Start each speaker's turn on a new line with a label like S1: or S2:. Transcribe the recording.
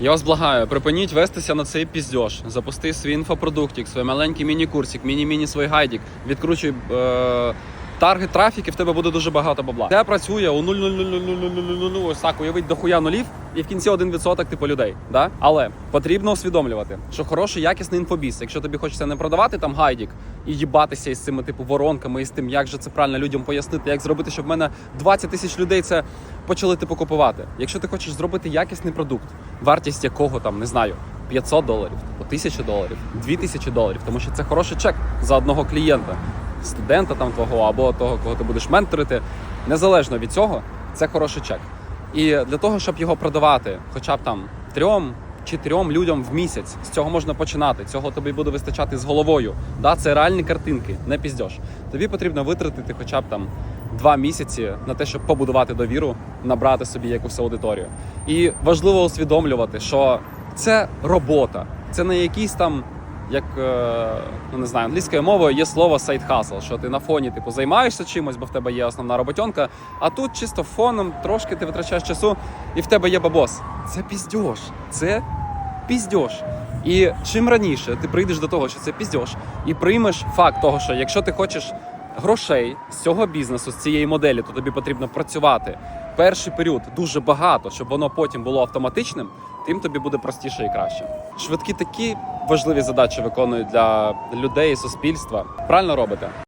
S1: Я вас благаю, припиніть вестися на цей піздьош. Запусти свій інфопродуктик, свій маленький міні-курсик, міні-міні свій гайдік, відкручуй е- таргет трафік, і в тебе буде дуже багато бабла. Це працює у 0,0000000, ось так, уявить дохуя нулів, і в кінці 1% типу людей. Да? Але потрібно усвідомлювати, що хороший якісний інфобіс. Якщо тобі хочеться не продавати там гайдік і їбатися із цими типу воронками, і з тим, як же це правильно людям пояснити, як зробити, щоб в мене 20 тисяч людей це почали типу купувати. Якщо ти хочеш зробити якісний продукт, вартість якого там не знаю. 500 доларів, по 1000 доларів, 2000 доларів, тому що це хороший чек за одного клієнта, студента там твого або того, кого ти будеш менторити. Незалежно від цього, це хороший чек. І для того, щоб його продавати, хоча б там трьом чи трьом людям в місяць, з цього можна починати. Цього тобі буде вистачати з головою. Да, це реальні картинки, не піздьош. Тобі потрібно витратити хоча б там два місяці на те, щоб побудувати довіру, набрати собі якусь аудиторію. І важливо усвідомлювати, що це робота, це не якийсь там. Як е, ну не знаю, англійською мовою є слово side hustle, що ти на фоні типу займаєшся чимось, бо в тебе є основна роботьонка, а тут чисто фоном трошки ти витрачаєш часу, і в тебе є бабос. Це піздьош. Це піздьош. І чим раніше ти прийдеш до того, що це піздьош, і приймеш факт того, що якщо ти хочеш грошей з цього бізнесу, з цієї моделі, то тобі потрібно працювати перший період дуже багато, щоб воно потім було автоматичним, тим тобі буде простіше і краще. Швидкі такі важливі задачі виконують для людей і суспільства. Правильно робите.